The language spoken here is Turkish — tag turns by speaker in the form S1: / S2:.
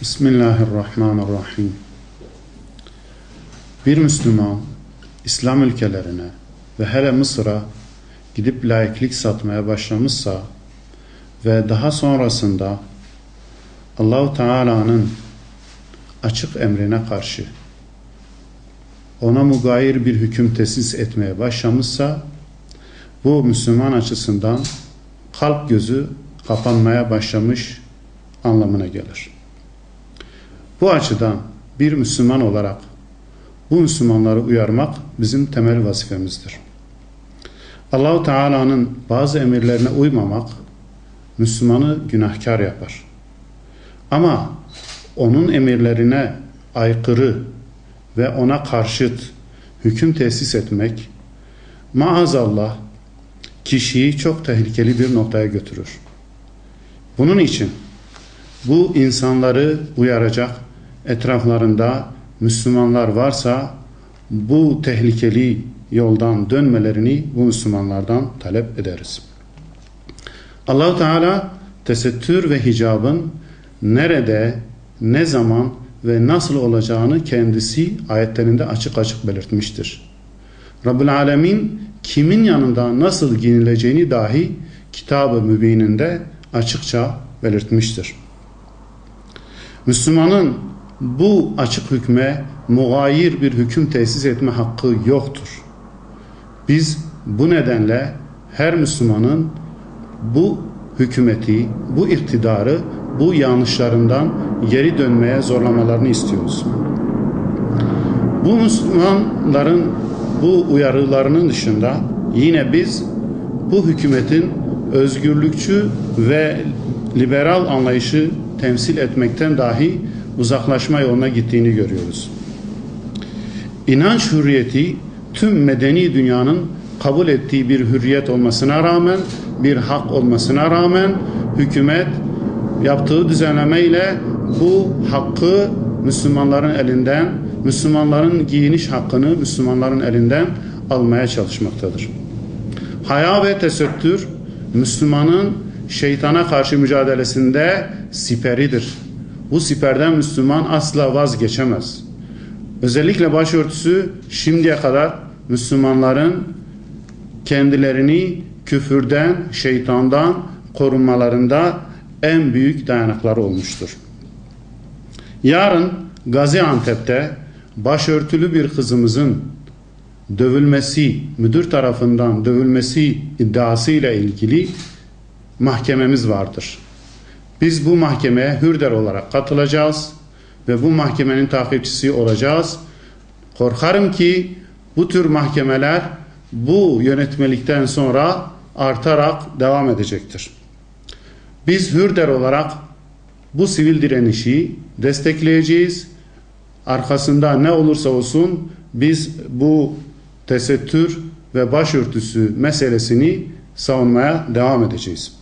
S1: Bismillahirrahmanirrahim. Bir Müslüman İslam ülkelerine ve hele Mısır'a gidip laiklik satmaya başlamışsa ve daha sonrasında Allahu Teala'nın açık emrine karşı ona mugayir bir hüküm tesis etmeye başlamışsa bu Müslüman açısından kalp gözü kapanmaya başlamış anlamına gelir. Bu açıdan bir Müslüman olarak bu Müslümanları uyarmak bizim temel vazifemizdir. Allahu Teala'nın bazı emirlerine uymamak Müslümanı günahkar yapar. Ama onun emirlerine aykırı ve ona karşıt hüküm tesis etmek maazallah kişiyi çok tehlikeli bir noktaya götürür. Bunun için bu insanları uyaracak etraflarında Müslümanlar varsa bu tehlikeli yoldan dönmelerini bu Müslümanlardan talep ederiz. Allahu Teala tesettür ve hicabın nerede, ne zaman ve nasıl olacağını kendisi ayetlerinde açık açık belirtmiştir. Rabbul Alemin kimin yanında nasıl giyinileceğini dahi kitab-ı mübininde açıkça belirtmiştir. Müslümanın bu açık hükme mugayir bir hüküm tesis etme hakkı yoktur. Biz bu nedenle her Müslümanın bu hükümeti, bu iktidarı, bu yanlışlarından geri dönmeye zorlamalarını istiyoruz. Bu Müslümanların bu uyarılarının dışında yine biz bu hükümetin özgürlükçü ve liberal anlayışı temsil etmekten dahi uzaklaşma yoluna gittiğini görüyoruz. İnanç hürriyeti tüm medeni dünyanın kabul ettiği bir hürriyet olmasına rağmen, bir hak olmasına rağmen hükümet yaptığı düzenleme ile bu hakkı Müslümanların elinden, Müslümanların giyiniş hakkını Müslümanların elinden almaya çalışmaktadır. Haya ve tesettür Müslümanın şeytana karşı mücadelesinde siperidir. Bu siperden Müslüman asla vazgeçemez. Özellikle başörtüsü şimdiye kadar Müslümanların kendilerini küfürden, şeytandan korunmalarında en büyük dayanakları olmuştur. Yarın Gaziantep'te başörtülü bir kızımızın dövülmesi, müdür tarafından dövülmesi iddiası ile ilgili mahkememiz vardır. Biz bu mahkemeye hürder olarak katılacağız ve bu mahkemenin takipçisi olacağız. Korkarım ki bu tür mahkemeler bu yönetmelikten sonra artarak devam edecektir. Biz hürder olarak bu sivil direnişi destekleyeceğiz. Arkasında ne olursa olsun biz bu tesettür ve başörtüsü meselesini savunmaya devam edeceğiz.